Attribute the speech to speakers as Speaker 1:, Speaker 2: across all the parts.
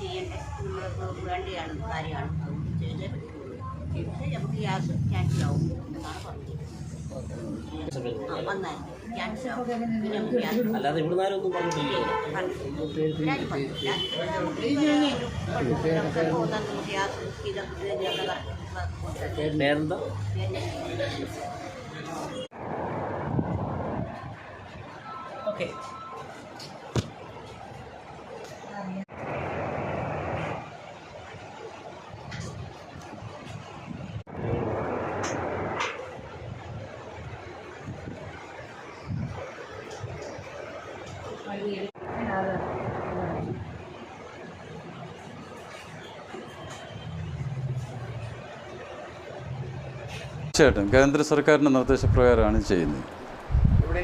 Speaker 1: ചെയ്യേണ്ടത്. നമ്മൾക്ക് വേണ്ടിയാണ് കാര്യമാണ്. ചെയ്തേ പറ്റുള്ളൂ ചെയ്തിട്ട് നമുക്ക് ഗ്യാസ് ക്യാൻസൽ ആവും. എന്നാണ് പറഞ്ഞത്. നമുക്ക്
Speaker 2: അല്ലാതെ ഇവിടുന്ന് ആരും ഒന്നും പറഞ്ഞിട്ടില്ലല്ലോ. പേരെന്താ? ഓക്കെ.
Speaker 3: തീർച്ചയായിട്ടും. കേന്ദ്ര സർക്കാരിന്റെ നിർദ്ദേശപ്രകാരമാണ് ചെയ്യുന്നത്.
Speaker 4: ഇവിടെ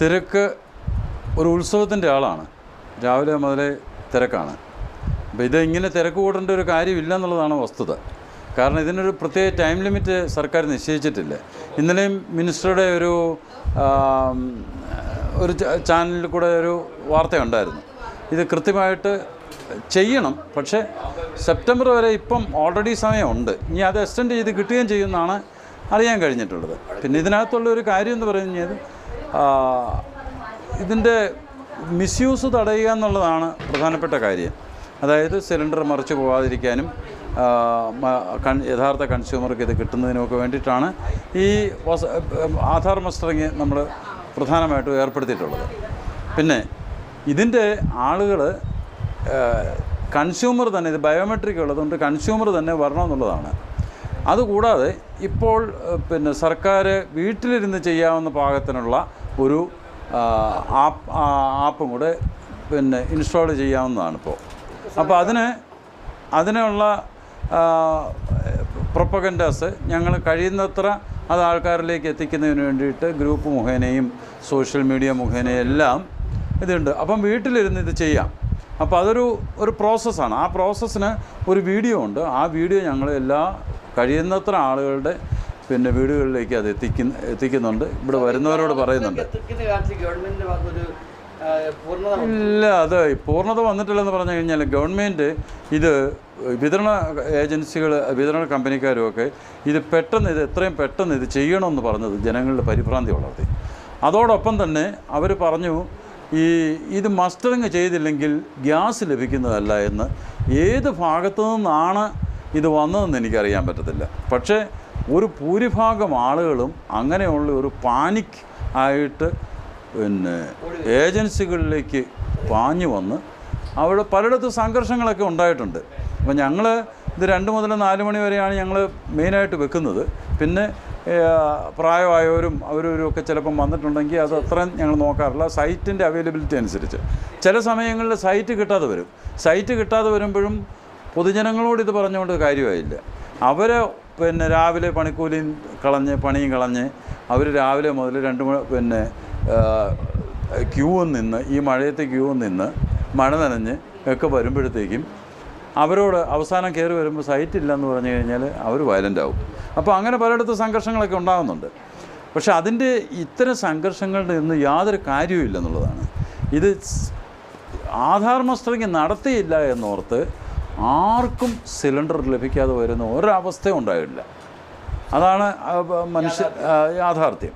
Speaker 4: തിരക്ക്
Speaker 3: ഒരു ഉത്സവത്തിന്റെ ആളാണ്. രാവിലെ മുതലേ തിരക്കാണ്. അപ്പോൾ ഇത് ഇങ്ങനെ തിരക്ക് കൂടേണ്ട ഒരു കാര്യമില്ല എന്നുള്ളതാണ് വസ്തുത. കാരണം ഇതിനൊരു പ്രത്യേക ടൈം ലിമിറ്റ് സർക്കാർ നിശ്ചയിച്ചിട്ടില്ല. ഇന്നലെയും മിനിസ്റ്ററുടെ ഒരു ഒരു ചാനലിൽ കൂടെ ഒരു വാർത്തയുണ്ടായിരുന്നു. ഇത് കൃത്യമായിട്ട് ചെയ്യണം. പക്ഷേ സെപ്റ്റംബർ വരെ ഇപ്പം ഓൾറെഡി സമയമുണ്ട്. ഇനി അത് എക്സ്റ്റെൻഡ് ചെയ്ത് കിട്ടുകയും ചെയ്യുമെന്നാണ് അറിയാൻ കഴിഞ്ഞിട്ടുള്ളത്. പിന്നെ ഇതിനകത്തുള്ള ഒരു കാര്യം എന്ന് പറഞ്ഞു കഴിഞ്ഞാൽ ഇതിന്റെ മിസ്യൂസ് തടയുക എന്നുള്ളതാണ് പ്രധാനപ്പെട്ട കാര്യം. അതായത് സിലിണ്ടർ മറിച്ച് പോകാതിരിക്കാനും യഥാർത്ഥ കൺസ്യൂമർക്ക് ഇത് കിട്ടുന്നതിനുമൊക്കെ വേണ്ടിയിട്ടാണ് ഈ ആധാർ മസ്റ്ററിങ് നമ്മൾ പ്രധാനമായിട്ടും ഏർപ്പെടുത്തിയിട്ടുള്ളത്. പിന്നെ ഇതിന്റെ ആളുകൾ കൺസ്യൂമർ തന്നെ ഇത് ബയോമെട്രിക് ഉള്ളതുകൊണ്ട് കൺസ്യൂമർ തന്നെ വരണമെന്നുള്ളതാണ്. അതുകൂടാതെ ഇപ്പോൾ പിന്നെ സർക്കാർ വീട്ടിലിരുന്ന് ചെയ്യാവുന്ന പാകത്തിനുള്ള ഒരു ആപ്പ് ആപ്പും കൂടെ പിന്നെ ഇൻസ്റ്റാൾ ചെയ്യാവുന്നതാണ് ഇപ്പോൾ. അപ്പോൾ അതിന് അതിനുള്ള പ്രൊപ്പഗൻഡാസ് ഞങ്ങൾ കഴിയുന്നത്ര അത് ആൾക്കാരിലേക്ക് എത്തിക്കുന്നതിന് വേണ്ടിയിട്ട് ഗ്രൂപ്പ് മുഖേനയും സോഷ്യൽ മീഡിയ മുഖേനയും എല്ലാം ഇതുണ്ട്. അപ്പം വീട്ടിലിരുന്ന് ഇത് ചെയ്യാം. അപ്പോൾ അതൊരു ഒരു പ്രോസസ്സാണ് ആ പ്രോസസ്സിന് ഒരു വീഡിയോ ഉണ്ട്. ആ വീഡിയോ ഞങ്ങൾ എല്ലാ കഴിയുന്നത്ര ആളുകളുടെ പിന്നെ വീടുകളിലേക്ക് അത് എത്തിക്കുന്ന എത്തിക്കുന്നുണ്ട്. ഇവിടെ വരുന്നവരോട് പറയുന്നുണ്ട്. ഇല്ല അത് പൂർണത വന്നിട്ടില്ലെന്ന് പറഞ്ഞു കഴിഞ്ഞാൽ ഗവൺമെന്റ് ഇത് വിതരണ ഏജൻസികൾ വിതരണ കമ്പനിക്കാരുമൊക്കെ ഇത് പെട്ടെന്ന് ഇത് എത്രയും പെട്ടെന്ന് ഇത് ചെയ്യണമെന്ന് പറഞ്ഞത് ജനങ്ങളുടെ പരിഭ്രാന്തി വളർത്തി. അതോടൊപ്പം തന്നെ അവർ പറഞ്ഞു ഈ ഇത് മസ്റ്ററിങ് ചെയ്തില്ലെങ്കിൽ ഗ്യാസ് ലഭിക്കുന്നതല്ല എന്ന് ഏത് ഭാഗത്തു നിന്നാണ് ഇത് വന്നതെന്ന് എനിക്കറിയാൻ പറ്റത്തില്ല. പക്ഷേ ഒരു ഭൂരിഭാഗം ആളുകളും അങ്ങനെയുള്ള ഒരു പാനിക് ആയിട്ട് പിന്നെ ഏജൻസികളിലേക്ക് പാഞ്ഞു വന്ന് അവിടെ പലയിടത്തും സംഘർഷങ്ങളൊക്കെ ഉണ്ടായിട്ടുണ്ട്. അപ്പോൾ ഞങ്ങൾ ഇത് രണ്ട് മുതൽ നാല് മണി വരെയാണ് ഞങ്ങൾ മെയിനായിട്ട് വെക്കുന്നത്. പിന്നെ പ്രായമായവരും അവരവരും ഒക്കെ ചിലപ്പം വന്നിട്ടുണ്ടെങ്കിൽ അത് അത്രയും ഞങ്ങൾ നോക്കാറില്ല. സൈറ്റിന്റെ അവൈലബിലിറ്റി അനുസരിച്ച്. ചില സമയങ്ങളിൽ സൈറ്റ് കിട്ടാതെ വരും. സൈറ്റ് കിട്ടാതെ വരുമ്പോഴും പൊതുജനങ്ങളോട് ഇത് പറഞ്ഞുകൊണ്ട് കാര്യമായില്ല. അവർ പിന്നെ രാവിലെ പണിക്കൂലിയും കളഞ്ഞ് പണിയും കളഞ്ഞ് അവർ രാവിലെ മുതൽ രണ്ട് പിന്നെ ക്യൂവിൽ നിന്ന് ഈ മഴയത്തെ ക്യൂവിൽ നിന്ന് മഴ നനഞ്ഞ് ഒക്കെ വരുമ്പോഴത്തേക്കും അവരോട് അവസാനം കയറി വരുമ്പോൾ സൈറ്റ് ഇല്ലെന്ന് പറഞ്ഞു കഴിഞ്ഞാൽ അവർ വയലന്റ് ആവും. അപ്പോൾ അങ്ങനെ പലയിടത്ത് സംഘർഷങ്ങളൊക്കെ ഉണ്ടാകുന്നുണ്ട് പക്ഷെ അതിന്റെ ഇത്തരം സംഘർഷങ്ങളുടെ ഒന്നും യാതൊരു കാര്യവും ഇല്ലെന്നുള്ളതാണ്. ഇത് ആധാർ മസ്റ്ററിങ് നടത്തിയില്ല എന്നോർത്ത് ആർക്കും സിലിണ്ടർ ലഭിക്കാതെ വരുന്ന ഒരവസ്ഥയും ഉണ്ടായിട്ടില്ല. അതാണ് മനുഷ്യ യാഥാർത്ഥ്യം.